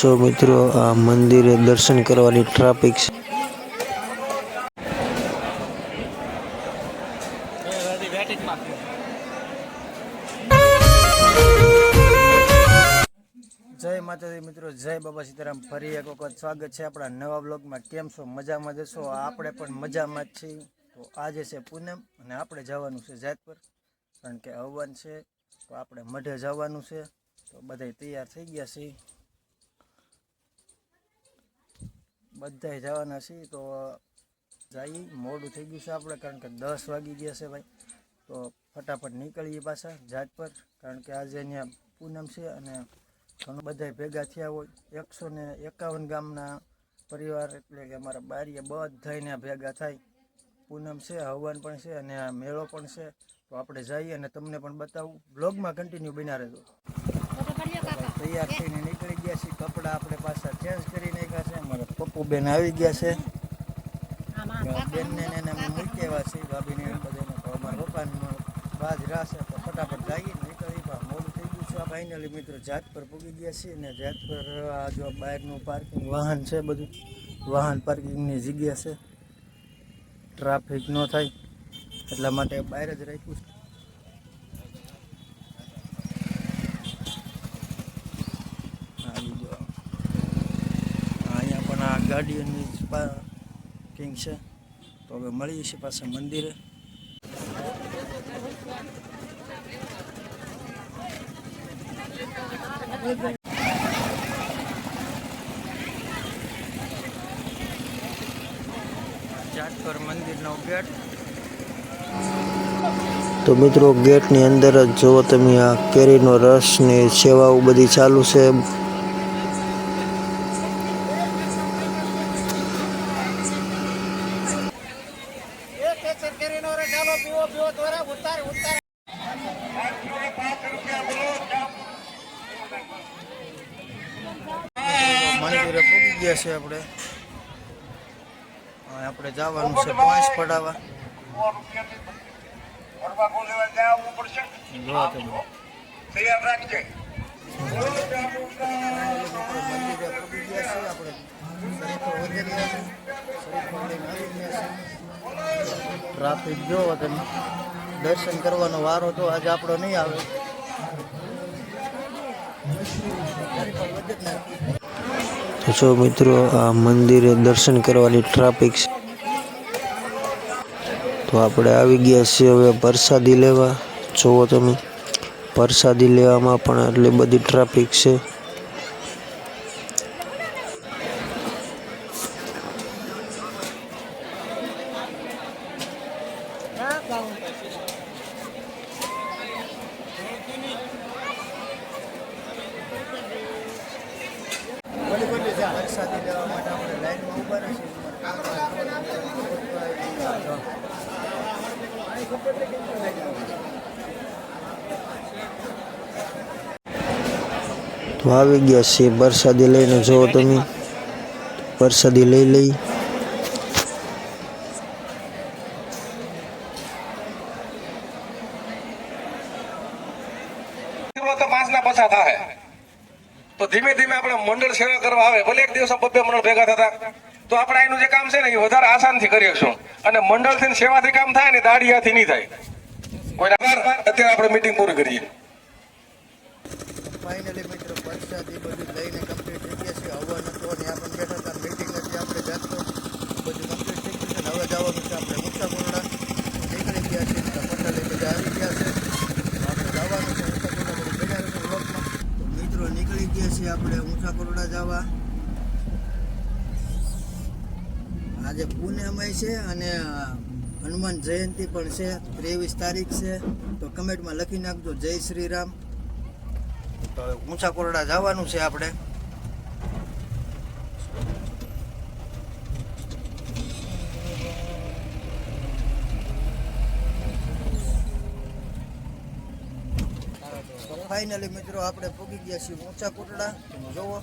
જો મિત્રો, આ મંદિરે દર્શન કરવાની ટ્રાફિક છે. જય માતાજી મિત્રો, જય બાબા સીતારામ. ફરી એક વખત સ્વાગત છે આપણા નવા બ્લોગમાં કેમ છો? મજામાં જશો આપણે પણ મજામાં જ છીએ. તો આજે છે પૂનમ અને આપણે જવાનું છે જાતપર. કારણ કે હવન છે, તો આપણે મઢે જવાનું છે. તો બધાય તૈયાર થઈ ગયા છીએ. બધાય જવાના છીએ તો જઈ મોડું થઈ ગયું છે આપણે કારણ કે દસ વાગી ગયા છે ભાઈ. તો ફટાફટ નીકળીએ પાછા જાત પર કારણ કે આજે અહીંયા પૂનમ છે અને ઘણું બધા ભેગા થયા હોય. એકસો ને એકાવન ગામના પરિવાર એટલે કે અમારા બારીએ બધાને ભેગા થાય. પૂનમ છે હવન પણ છે અને આ મેળો પણ છે. તો આપણે જઈએ અને તમને પણ બતાવું. બ્લોગમાં કન્ટિન્યુ બન્યા રહેજો. તૈયાર થઈને નીકળી ગયા છીએ. કપડાં આપણે પાછા ચેન્જ કરી નાખ્યા છે. અમારા બેન આવી ગયા છે. બેનને ને એને મૂકી આવ્યા છે ભાભીને બધાને તો અમારા પપ્પાને બાજરા છે તો ફટાફટ જઈએ નીકળી પણ મોડું થઈ ગયું છે. આ ફાઇનલી મિત્રો જાત પર પૂગી ગયા છીએ ને જાત પર આ જો બહારનું પાર્કિંગ વાહન છે બધું. વાહન પાર્કિંગની જગ્યા છે. ટ્રાફિક ન થાય એટલા માટે બહાર જ રાખ્યું છે આવી ગયો. અહીંયા પણ આ ગાડીઓની પાર્કિંગ છે. તો હવે મળીએ છીએ પાછા મંદિરે. જાટપર મંદિરનો ગેટ. તો મિત્રો ગેટની અંદર જ જુઓ તમે આ કેરીનો રસ ને સેવાઓ બધી ચાલુ છે. મંદિરે પૂગી ગયા છે આપણે. આપણે જવાનું છે પાંચ પડાવવા જો તમે. મંદિરે પૂગી ગયા આપણે. ટ્રાફિક જોવો તમે. દર્શન કરવાનો વારો તો આજે આપણો નહીં આવે. જો મિત્રો, આ મંદિરે દર્શન કરવાની ટ્રાફિક છે. તો આપણે આવી ગયા છીએ હવે પ્રસાદી લેવા. જુઓ તમે, પ્રસાદી લેવામાં પણ એટલી બધી ટ્રાફિક છે. પ્રસાદી લેવા આવી ગયા છીએ વરસાદી લઈને જુઓ તમે. વરસાદી લઈ લઈ. દીકરો તો થાય. તો ધીમે ધીમે આપણે મંડળ સેવા કરવા આવે. ભલે એક દિવસ બબ્બે મંડળ ભેગા થતા. તો આપણે એનું જે કામ છે ને, એ વધારે આસાનથી કરી અને મંડળથી ને સેવાથી કામ થાય ને, દાડિયાથી નહીં થાય. કોઈ અત્યારે આપણે મીટિંગ પૂરી કરીએ તો પટેલે બધા આવી ગયા છે તો આપણે જવાનું છે ઊંચા કોરડા બધું બન્યા રહેશે વ્લોગમાં તો મિત્રો નીકળી ગયા છીએ આપણે ઊંચા કોરડા જવા. આજે પૂનમય છે અને હનુમાન જયંતિ પણ છે, ત્રેવીસ તારીખ છે. તો કમેન્ટમાં લખી નાખજો, જય શ્રી રામ તો ઊંચા કોરડા જવાનું છે આપણે. ફાઇનલી મિત્રો, આપણે પૂગી ગયા છીએ ઊંચા કોટડા. જોવો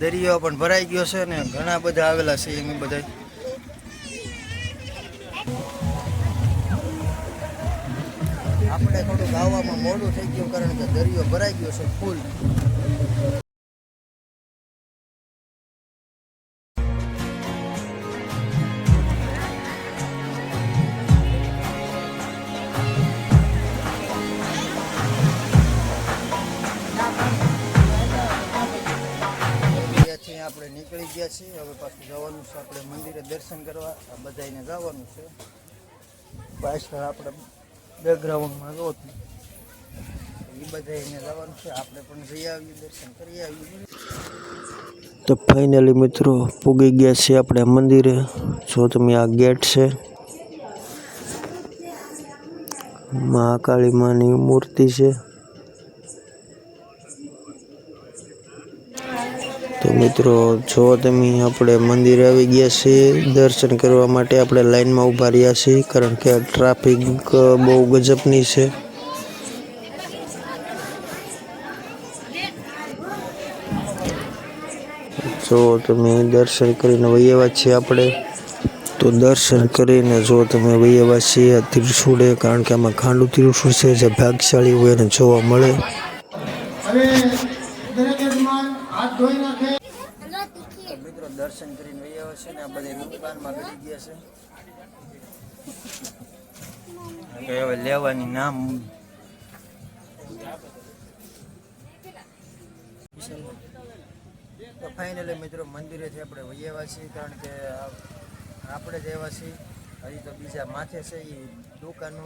દરિયો પણ ભરાઈ ગયો છે ને ઘણા બધા આવેલા છે એમ બધા આપણે થોડુંક આવવામાં મોડું થઈ ગયું કારણ કે દરિયો ભરાઈ ગયો છે ફૂલ. ગયા છીએ. હવે પાછું જવાનું છે. આપણે મંદિરે દર્શન કરવા. આ બધાને જવાનું છે. પાછળ આપણે બેકગ્રાઉન્ડમાં જો એ બધાને જવાનું છે. આપણે પણ જઈ આવીએ, દર્શન કરી આવીએ. તો ફાઇનલી મિત્રો, પૂગી ગયા છીએ આપણે મંદિરે. જો તમે આ ગેટ છે, મહાકાળી માની મૂર્તિ છે. તો મિત્રો, જો તમે આપણે મંદિરે આવી ગયા છીએ, દર્શન કરવા માટે આપણે લાઈનમાં ઊભા રહ્યા છીએ, કારણ કે ટ્રાફિક બહુ ગજબની છે. જો તમે દર્શન કરીને વૈયાવા છીએ આપણે, તો દર્શન કરીને જો તમે વૈયાવા છીએ, ત્રિશુળે, કારણ કે આમાં ખાંડું ત્રિશુળ છે, જે ભાગશાળી હોય એને જોવા મળે. તો મિત્રો, દર્શન કરીને વહી આવ્યા છે ને આ બધા દુકાનમાં ગળી ગયા છે. હવે લેવાની નામ. તો ફાઇનલી મિત્રો, મંદિરેથી આપણે વહી આવ્યા છીએ, કારણ કે આપણે જ આવ્યા છીએ. હજી તો બીજા માથે છે એ દુકાનો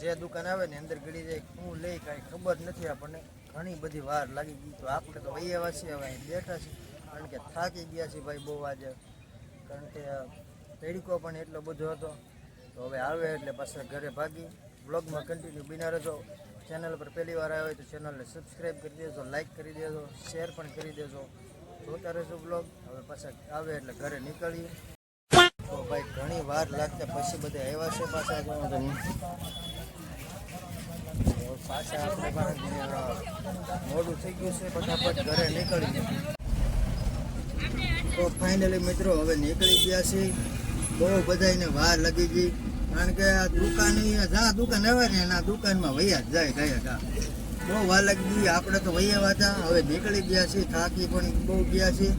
જે દુકાન આવે ને અંદર ગળી જાય શું લે કાંઈ ખબર નથી આપણને. ઘણી બધી વાર લાગી ગઈ તો આપણે તો આવ્યા છીએ, હવે અહીં બેઠા છીએ. કારણ કે થાકી ગયા છીએ ભાઈ બહુ આજે. કારણ કે પેડિકો પણ એટલો બધો હતો. તો હવે આવે એટલે પાછા ઘરે ભાગી. બ્લોગમાં કન્ટિન્યુ બિના રહેજો. ચેનલ પર પહેલી વાર આવે તો ચેનલને સબસ્ક્રાઈબ કરી દેજો લાઇક કરી દેજો શેર પણ કરી દેજો. જોતા રહેજો બ્લોગ. હવે પાછા આવે એટલે ઘરે નીકળીએ. તો ભાઈ ઘણી વાર લાગતા પછી બધા આવ્યા છે પાછા. મોડું થઈ ગયું છે, ફટાફટ ઘરે નીકળીએ. તો ફાઇનલી મિત્રો, હવે નીકળી ગયા છે બહુ બધાને વાર લાગી ગઈ. કારણ કે આ દુકાન જા દુકાન આવે ને, એના દુકાનમાં વૈયા જાય ગયા કા બહુ વાર લાગી ગઈ, આપણે તો વૈયા હતા હવે નીકળી ગયા છીએ, થાકી પણ બહુ ગયા છીએ.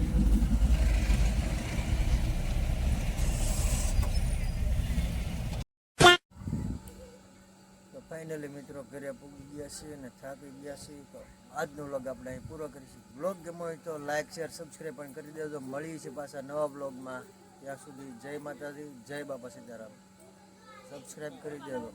ફાઇનલી મિત્રો ઘરે પૂગી ગયા છીએ અને થાકી ગયા છીએ તો આજનો વ્લોગ આપણે અહીં પૂરો કરીશું. બ્લોગ ગમો હોય તો લાઇક શેર સબસ્ક્રાઈબ પણ કરી દેજો. મળીએ છીએ પાછા નવા બ્લોગમાં ત્યાં સુધી જય માતાજી, જય બાપા સીતારામ. સબસ્ક્રાઈબ કરી દેજો.